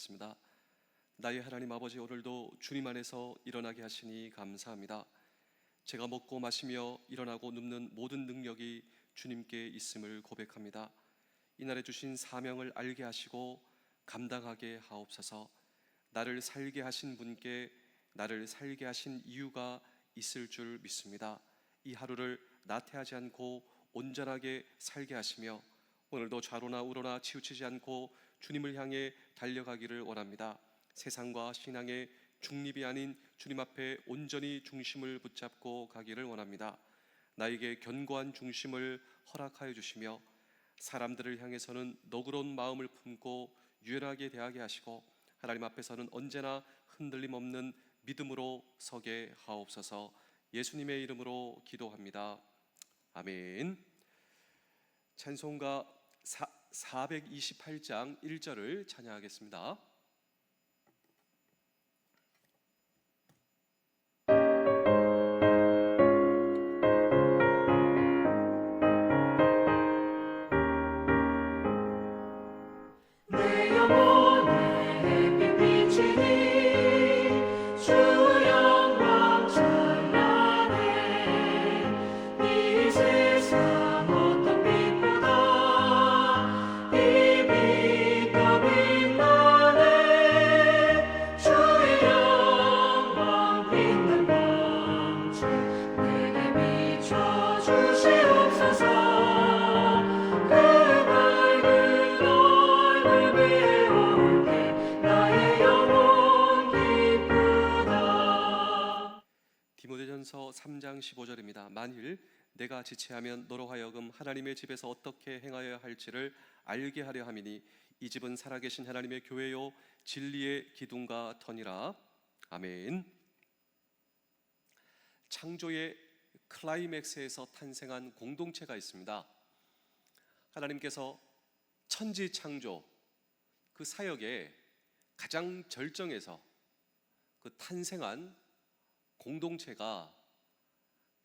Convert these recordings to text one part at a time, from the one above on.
기도로 시작하겠습니다. 나의 하나님 아버지 오늘도 주님 안에서 일어나게 하시니 감사합니다. 제가 먹고 마시며 일어나고 눕는 모든 능력이 주님께 있음을 고백합니다. 이날에 주신 사명을 알게 하시고 감당하게 하옵소서. 나를 살게 하신 분께 나를 살게 하신 이유가 있을 줄 믿습니다. 이 하루를 나태하지 않고 온전하게 살게 하시며 오늘도 좌로나 우로나 치우치지 않고 주님을 향해 달려가기를 원합니다. 세상과 신앙의 중립이 아닌 주님 앞에 온전히 중심을 붙잡고 가기를 원합니다. 나에게 견고한 중심을 허락하여 주시며 사람들을 향해서는 너그러운 마음을 품고 유연하게 대하게 하시고 하나님 앞에서는 언제나 흔들림 없는 믿음으로 서게 하옵소서. 예수님의 이름으로 기도합니다. 아멘. 찬송가 428장 1절을 찬양하겠습니다. 3장 15절입니다. 만일 내가 지체하면 너로 하여금 하나님의 집에서 어떻게 행하여야 할지를 알게 하려 함이니 이 집은 살아계신 하나님의 교회요 진리의 기둥과 터니라. 아멘. 창조의 클라이맥스에서 탄생한 공동체가 있습니다. 하나님께서 천지 창조 그 사역의 가장 절정에서 그 탄생한 공동체가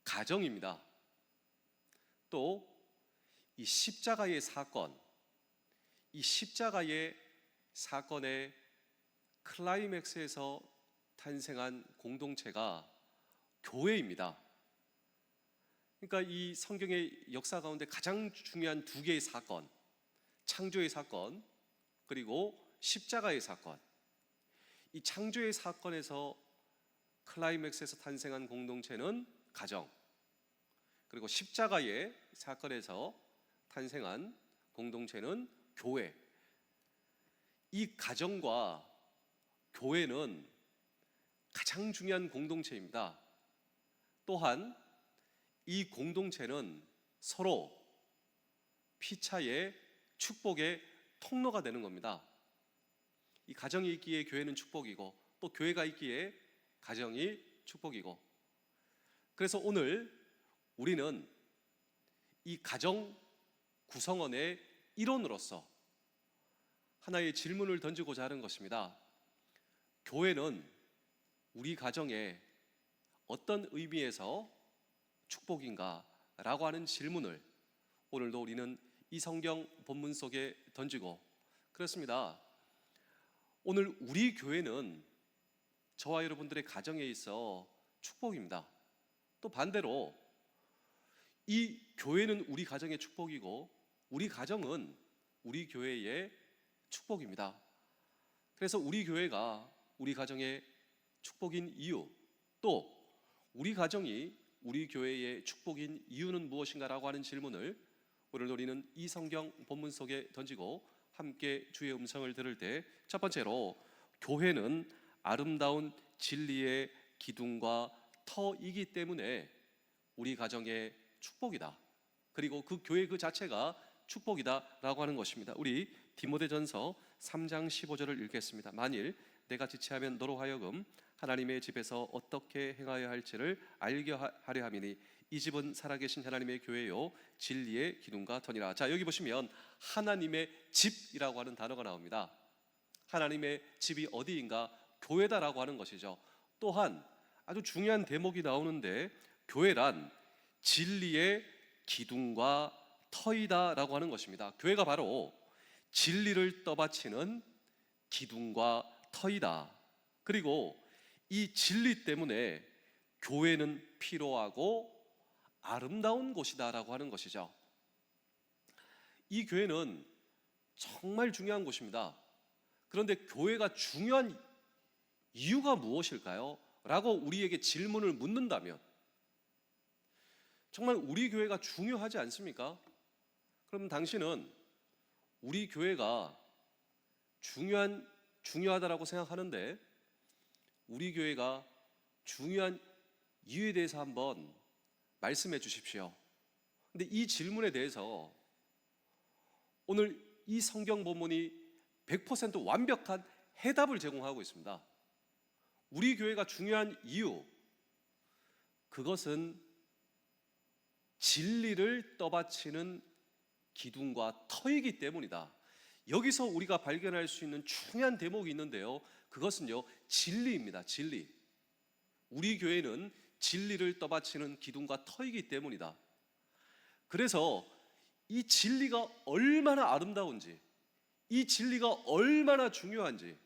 가정입니다. 또 이 십자가의 사건, 이 십자가의 사건의 클라이맥스에서 탄생한 공동체가 교회입니다. 그러니까 이 성경의 역사 가운데 가장 중요한 두 개의 사건, 창조의 사건, 그리고 십자가의 사건. 이 창조의 사건에서 클라이맥스에서 탄생한 공동체는 가정. 그리고 십자가의 사건에서 탄생한 공동체는 교회. 이 가정과 교회는 가장 중요한 공동체입니다. 또한 이 공동체는 서로 피차의 축복의 통로가 되는 겁니다. 이 가정이 있기에 교회는 축복이고 또 교회가 있기에 가정이 축복이고 그래서 오늘 우리는 이 가정 구성원의 일원으로서 하나의 질문을 던지고자 하는 것입니다. 교회는 우리 가정에 어떤 의미에서 축복인가 라고 하는 질문을 오늘도 우리는 이 성경 본문 속에 던지고 그렇습니다. 오늘 우리 교회는 저와 여러분들의 가정에 있어 축복입니다. 또 반대로 이 교회는 우리 가정의 축복이고 우리 가정은 우리 교회의 축복입니다. 그래서 우리 교회가 우리 가정의 축복인 이유 또 우리 가정이 우리 교회의 축복인 이유는 무엇인가라고 하는 질문을 오늘 우리는 이 성경 본문 속에 던지고 함께 주의 음성을 들을 때 첫 번째로 교회는 아름다운 진리의 기둥과 터이기 때문에 우리 가정의 축복이다. 그리고 그 교회 그 자체가 축복이다라고 하는 것입니다. 우리 디모데전서 3장 15절을 읽겠습니다. 만일 내가 지체하면 너로 하여금 하나님의 집에서 어떻게 행하여 할지를 알게 하려 함이니 이 집은 살아계신 하나님의 교회요 진리의 기둥과 터니라. 자 여기 보시면 하나님의 집이라고 하는 단어가 나옵니다. 하나님의 집이 어디인가 교회다라고 하는 것이죠. 또한 아주 중요한 대목이 나오는데 교회란 진리의 기둥과 터이다라고 하는 것입니다. 교회가 바로 진리를 떠받치는 기둥과 터이다. 그리고 이 진리 때문에 교회는 필요하고 아름다운 곳이다라고 하는 것이죠. 이 교회는 정말 중요한 곳입니다. 그런데 교회가 중요한 이유가 무엇일까요? 라고 우리에게 질문을 묻는다면 정말 우리 교회가 중요하지 않습니까? 그럼 당신은 우리 교회가 중요한 중요하다라고 생각하는데 우리 교회가 중요한 이유에 대해서 한번 말씀해 주십시오. 근데 이 질문에 대해서 오늘 이 성경 본문이 100% 완벽한 해답을 제공하고 있습니다. 우리 교회가 중요한 이유 그것은 진리를 떠받치는 기둥과 터이기 때문이다. 여기서 우리가 발견할 수 있는 중요한 대목이 있는데요. 그것은요, 진리입니다. 진리. 우리 교회는 진리를 떠받치는 기둥과 터이기 때문이다. 그래서 이 진리가 얼마나 아름다운지, 이 진리가 얼마나 중요한지,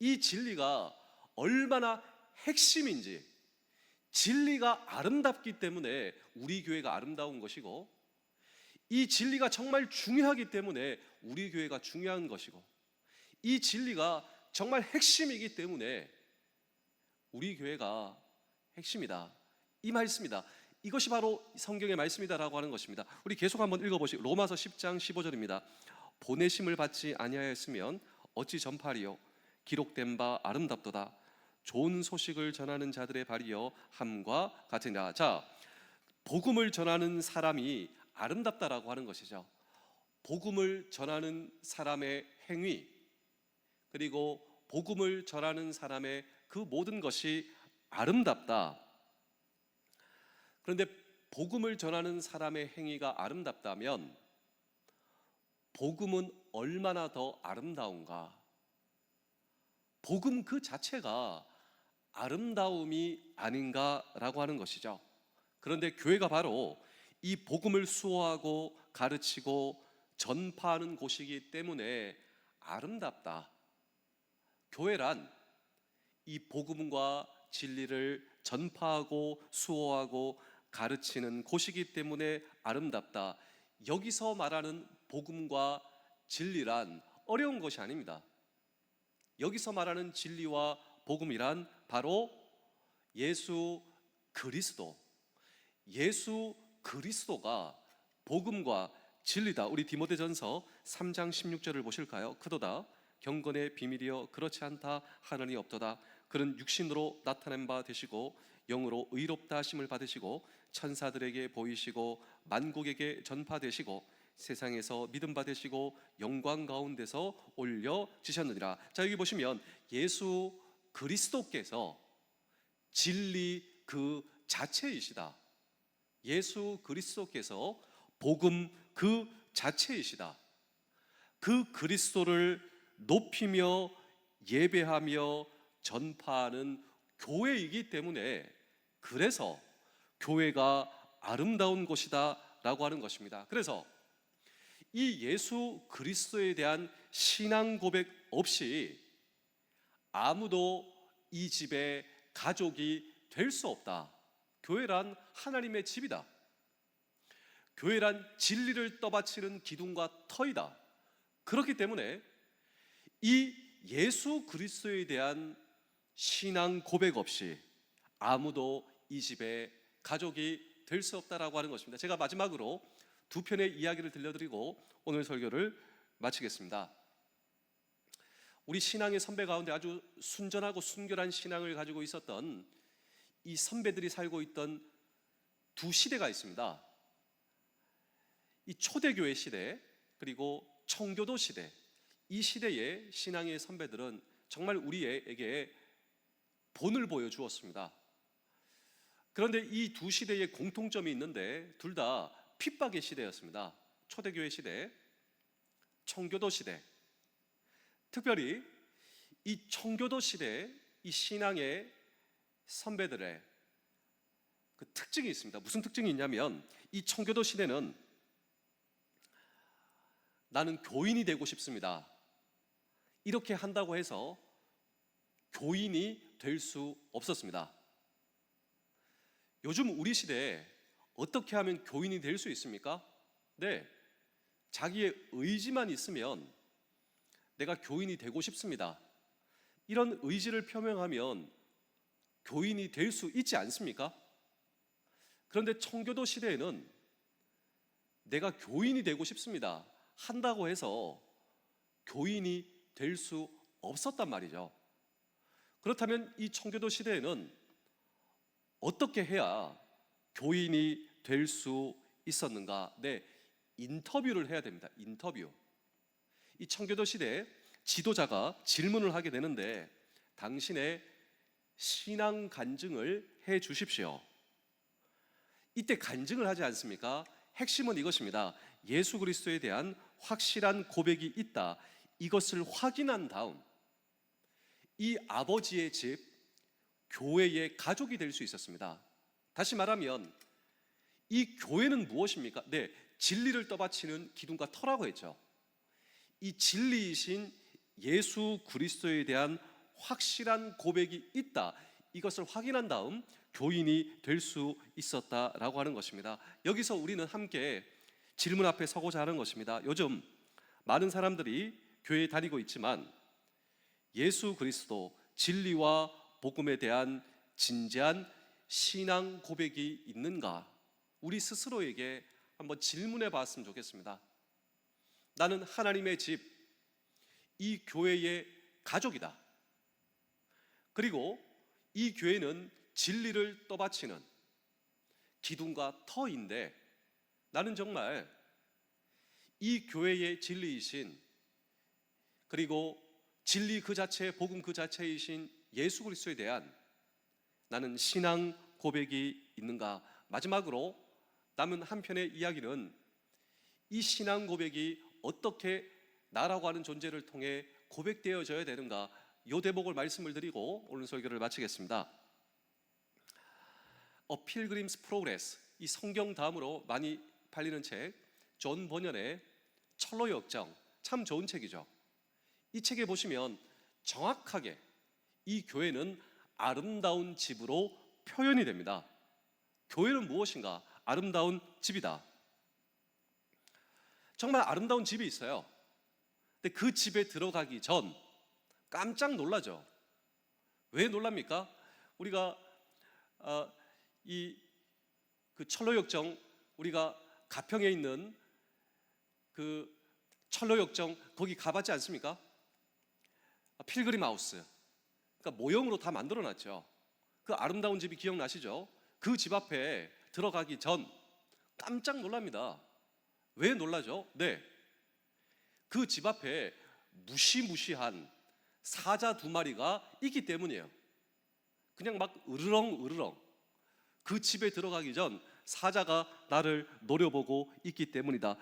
이 진리가 얼마나 핵심인지, 진리가 아름답기 때문에 우리 교회가 아름다운 것이고, 이 진리가 정말 중요하기 때문에 우리 교회가 중요한 것이고, 이 진리가 정말 핵심이기 때문에 우리 교회가 핵심이다. 이 말씀이다. 이것이 바로 성경의 말씀이다라고 하는 것입니다. 우리 계속 한번 읽어 보시. 로마서 10장 15절입니다. 보내심을 받지 아니하였으면 어찌 전파리요 기록된 바 아름답도다. 좋은 소식을 전하는 자들의 발이여 함과 같으냐. 자, 복음을 전하는 사람이 아름답다라고 하는 것이죠. 복음을 전하는 사람의 행위 그리고 복음을 전하는 사람의 그 모든 것이 아름답다. 그런데 복음을 전하는 사람의 행위가 아름답다면 복음은 얼마나 더 아름다운가? 복음 그 자체가 아름다움이 아닌가라고 하는 것이죠. 그런데 교회가 바로 이 복음을 수호하고 가르치고 전파하는 곳이기 때문에 아름답다. 교회란 이 복음과 진리를 전파하고 수호하고 가르치는 곳이기 때문에 아름답다. 여기서 말하는 복음과 진리란 어려운 것이 아닙니다. 여기서 말하는 진리와 복음이란 바로 예수 그리스도, 예수 그리스도가 복음과 진리다. 우리 디모데전서 3장 16절을 보실까요? 그도다 경건의 비밀이여 그렇지 않다 하나니 없도다. 그는 육신으로 나타낸 바 되시고 영으로 의롭다 하심을 받으시고 천사들에게 보이시고 만국에게 전파되시고 세상에서 믿음 받으시고 영광 가운데서 올려 지셨느니라. 자 여기 보시면 예수 그리스도께서 진리 그 자체이시다. 예수 그리스도께서 복음 그 자체이시다. 그 그리스도를 높이며 예배하며 전파하는 교회이기 때문에 그래서 교회가 아름다운 곳이다라고 하는 것입니다. 그래서 이 예수 그리스도에 대한 신앙 고백 없이 아무도 이 집의 가족이 될 수 없다. 교회란 하나님의 집이다. 교회란 진리를 떠받치는 기둥과 터이다. 그렇기 때문에 이 예수 그리스도에 대한 신앙 고백 없이 아무도 이 집의 가족이 될 수 없다라고 하는 것입니다. 제가 마지막으로 두 편의 이야기를 들려드리고 오늘 설교를 마치겠습니다. 우리 신앙의 선배 가운데 아주 순전하고 순결한 신앙을 가지고 있었던 이 선배들이 살고 있던 두 시대가 있습니다. 이 초대교회 시대 그리고 청교도 시대 이 시대의 신앙의 선배들은 정말 우리에게 본을 보여주었습니다. 그런데 이 두 시대의 공통점이 있는데 둘 다 핍박의 시대였습니다. 초대교회 시대, 청교도 시대. 특별히 이 청교도 시대 이 신앙의 선배들의 그 특징이 있습니다. 무슨 특징이 있냐면 이 청교도 시대는 나는 교인이 되고 싶습니다. 이렇게 한다고 해서 교인이 될 수 없었습니다. 요즘 우리 시대에 어떻게 하면 교인이 될 수 있습니까? 네. 자기의 의지만 있으면 내가 교인이 되고 싶습니다. 이런 의지를 표명하면 교인이 될 수 있지 않습니까? 그런데 청교도 시대에는 내가 교인이 되고 싶습니다. 한다고 해서 교인이 될 수 없었단 말이죠. 그렇다면 이 청교도 시대에는 어떻게 해야 교인이 될 수 있었는가? 네, 인터뷰를 해야 됩니다. 인터뷰. 이 청교도 시대에 지도자가 질문을 하게 되는데 당신의 신앙 간증을 해 주십시오. 이때 간증을 하지 않습니까? 핵심은 이것입니다. 예수 그리스도에 대한 확실한 고백이 있다. 이것을 확인한 다음 이 아버지의 집 교회의 가족이 될 수 있었습니다. 다시 말하면 이 교회는 무엇입니까? 네, 진리를 떠받치는 기둥과 터라고 했죠. 이 진리이신 예수 그리스도에 대한 확실한 고백이 있다. 이것을 확인한 다음 교인이 될 수 있었다라고 하는 것입니다. 여기서 우리는 함께 질문 앞에 서고자 하는 것입니다. 요즘 많은 사람들이 교회에 다니고 있지만 예수 그리스도 진리와 복음에 대한 진지한 신앙 고백이 있는가? 우리 스스로에게 한번 질문해 봤으면 좋겠습니다. 나는 하나님의 집, 이 교회의 가족이다. 그리고 이 교회는 진리를 떠받치는 기둥과 터인데 나는 정말 이 교회의 진리이신 그리고 진리 그 자체, 복음 그 자체이신 예수 그리스도에 대한 나는 신앙 고백이 있는가? 마지막으로 남은 한편의 이야기는 이 신앙 고백이 어떻게 나라고 하는 존재를 통해 고백되어져야 되는가? 요 대목을 말씀을 드리고 오늘 설교를 마치겠습니다. A Pilgrim's Progress 이 성경 다음으로 많이 팔리는 책 존 번연의 철로 역정 참 좋은 책이죠. 이 책에 보시면 정확하게 이 교회는 아름다운 집으로 표현이 됩니다. 교회는 무엇인가? 아름다운 집이다. 정말 아름다운 집이 있어요. 근데 그 집에 들어가기 전 깜짝 놀라죠. 왜 놀랍니까? 우리가 어, 이그 철로역정 우리가 가평에 있는 그 철로역정 거기 가봤지 않습니까? 아, 필그림 하우스. 그러니까 모형으로 다 만들어놨죠. 그 아름다운 집이 기억나시죠? 그 집 앞에 들어가기 전 깜짝 놀랍니다. 왜 놀라죠? 네. 그 집 앞에 무시무시한 사자 두 마리가 있기 때문이에요. 그냥 막 으르렁 으르렁. 그 집에 들어가기 전 사자가 나를 노려보고 있기 때문이다.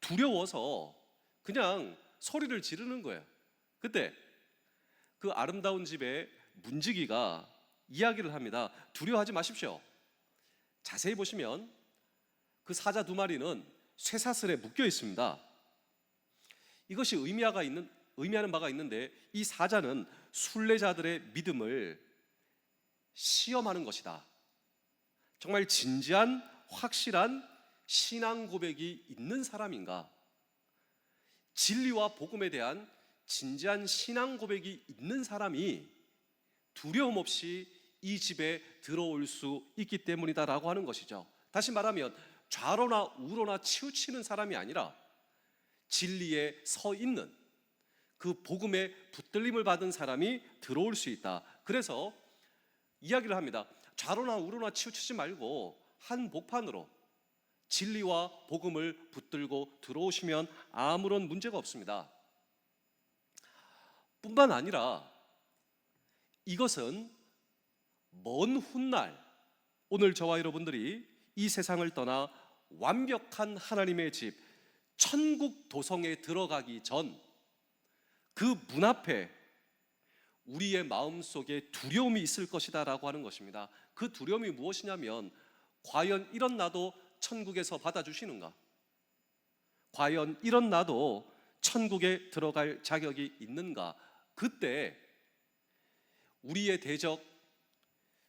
두려워서 그냥 소리를 지르는 거예요. 그때 그 아름다운 집의 문지기가 이야기를 합니다. 두려워하지 마십시오. 자세히 보시면 그 사자 두 마리는 쇠사슬에 묶여 있습니다. 이것이 의미가 있는 의미하는 바가 있는데 이 사자는 순례자들의 믿음을 시험하는 것이다. 정말 진지한 확실한 신앙 고백이 있는 사람인가? 진리와 복음에 대한 진지한 신앙 고백이 있는 사람이 두려움 없이 이 집에 들어올 수 있기 때문이다라고 하는 것이죠. 다시 말하면 좌로나 우로나 치우치는 사람이 아니라 진리에 서 있는 그 복음의 붙들림을 받은 사람이 들어올 수 있다. 그래서 이야기를 합니다. 좌로나 우로나 치우치지 말고 한 복판으로 진리와 복음을 붙들고 들어오시면 아무런 문제가 없습니다. 뿐만 아니라 이것은 먼 훗날 오늘 저와 여러분들이 이 세상을 떠나 완벽한 하나님의 집 천국 도성에 들어가기 전 그 문 앞에 우리의 마음 속에 두려움이 있을 것이다라고 하는 것입니다. 그 두려움이 무엇이냐면 과연 이런 나도 천국에서 받아주시는가? 과연 이런 나도 천국에 들어갈 자격이 있는가? 그때 우리의 대적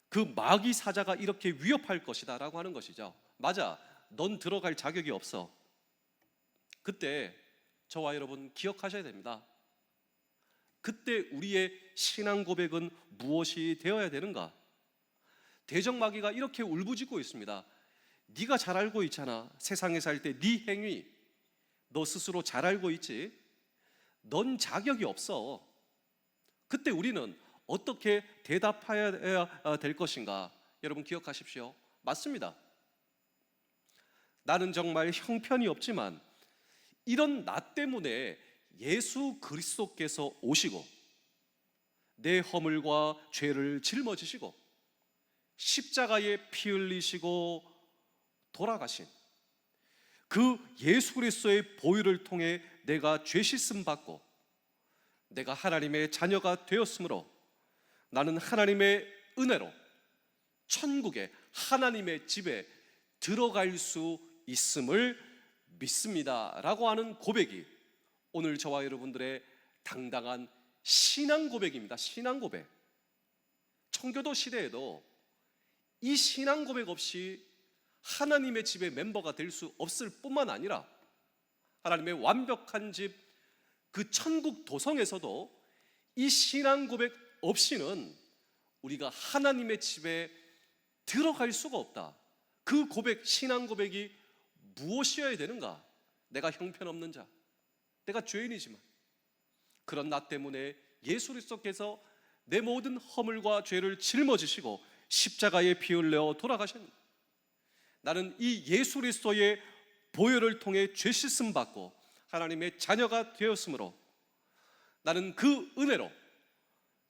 그 마귀 사자가 이렇게 위협할 것이다라고 하는 것이죠. 맞아. 넌 들어갈 자격이 없어. 그때 저와 여러분 기억하셔야 됩니다. 그때 우리의 신앙 고백은 무엇이 되어야 되는가? 대적 마귀가 이렇게 울부짖고 있습니다. 네가 잘 알고 있잖아. 세상에 살 때 네 행위 너 스스로 잘 알고 있지. 넌 자격이 없어. 그때 우리는 어떻게 대답해야 될 것인가? 여러분 기억하십시오. 맞습니다. 나는 정말 형편이 없지만 이런 나 때문에 예수 그리스도께서 오시고 내 허물과 죄를 짊어지시고 십자가에 피 흘리시고 돌아가신 그 예수 그리스도의 보혈을 통해 내가 죄 씻음 받고 내가 하나님의 자녀가 되었으므로 나는 하나님의 은혜로 천국에 하나님의 집에 들어갈 수 있음을 믿습니다 라고 하는 고백이 오늘 저와 여러분들의 당당한 신앙 고백입니다. 신앙 고백. 청교도 시대에도 이 신앙 고백 없이 하나님의 집의 멤버가 될 수 없을 뿐만 아니라 하나님의 완벽한 집 그 천국 도성에서도 이 신앙 고백 없이는 우리가 하나님의 집에 들어갈 수가 없다. 그 고백, 신앙 고백이 무엇이어야 되는가? 내가 형편없는 자, 내가 죄인이지만 그런 나 때문에 예수 그리스도께서 내 모든 허물과 죄를 짊어지시고 십자가에 피 흘려 돌아가셨습니다. 나는 이 예수 그리스도의 보혈을 통해 죄 씻음 받고 하나님의 자녀가 되었으므로 나는 그 은혜로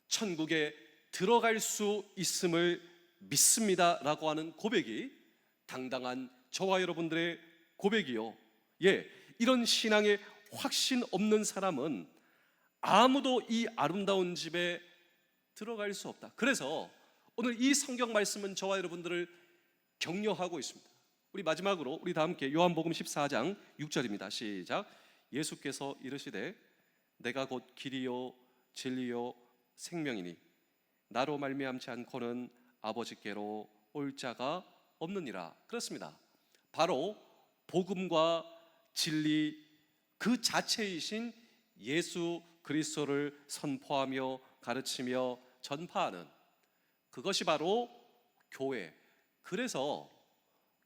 천국에 들어갈 수 있음을 믿습니다라고 하는 고백이 당당한 저와 여러분들의 고백이요. 예, 이런 신앙의 확신 없는 사람은 아무도 이 아름다운 집에 들어갈 수 없다. 그래서 오늘 이 성경 말씀은 저와 여러분들을 격려하고 있습니다. 우리 마지막으로 우리 다 함께 요한복음 14장 6절입니다. 시작. 예수께서 이르시되 내가 곧 길이요 진리요 생명이니 나로 말미암지 않고는 아버지께로 올 자가 없느니라. 그렇습니다. 바로 복음과 진리 그 자체이신 예수 그리스도를 선포하며 가르치며 전파하는 그것이 바로 교회. 그래서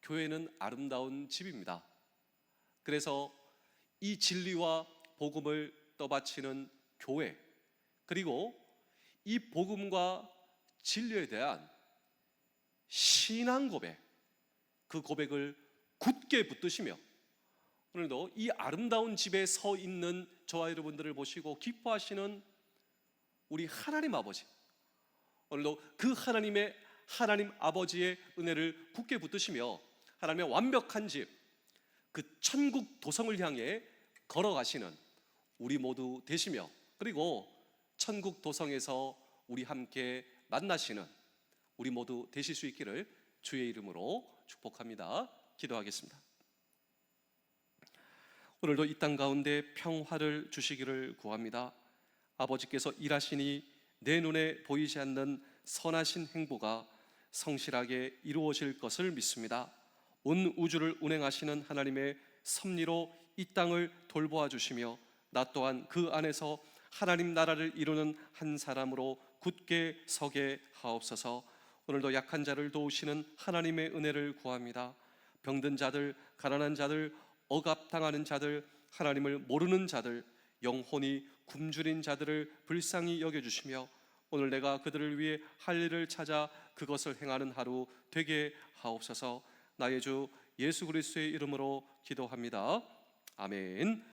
교회는 아름다운 집입니다. 그래서 이 진리와 복음을 떠받치는 교회 그리고 이 복음과 진리에 대한 신앙 고백 그 고백을 굳게 붙드시며 오늘도 이 아름다운 집에 서 있는 저와 여러분들을 보시고 기뻐하시는 우리 하나님 아버지 오늘도 그 하나님의 하나님 아버지의 은혜를 굳게 붙드시며 하나님의 완벽한 집 그 천국 도성을 향해 걸어가시는 우리 모두 되시며 그리고 천국 도성에서 우리 함께 만나시는 우리 모두 되실 수 있기를 주의 이름으로 축복합니다. 기도하겠습니다. 오늘도 이 땅 가운데 평화를 주시기를 구합니다. 아버지께서 일하시니 내 눈에 보이지 않는 선하신 행보가 성실하게 이루어질 것을 믿습니다. 온 우주를 운행하시는 하나님의 섭리로 이 땅을 돌보아 주시며 나 또한 그 안에서 하나님 나라를 이루는 한 사람으로 굳게 서게 하옵소서. 오늘도 약한 자를 도우시는 하나님의 은혜를 구합니다. 병든 자들, 가난한 자들, 억압당하는 자들, 하나님을 모르는 자들, 영혼이 굶주린 자들을 불쌍히 여겨 주시며 오늘 내가 그들을 위해 할 일을 찾아 그것을 행하는 하루 되게 하옵소서. 나의 주 예수 그리스도의 이름으로 기도합니다. 아멘.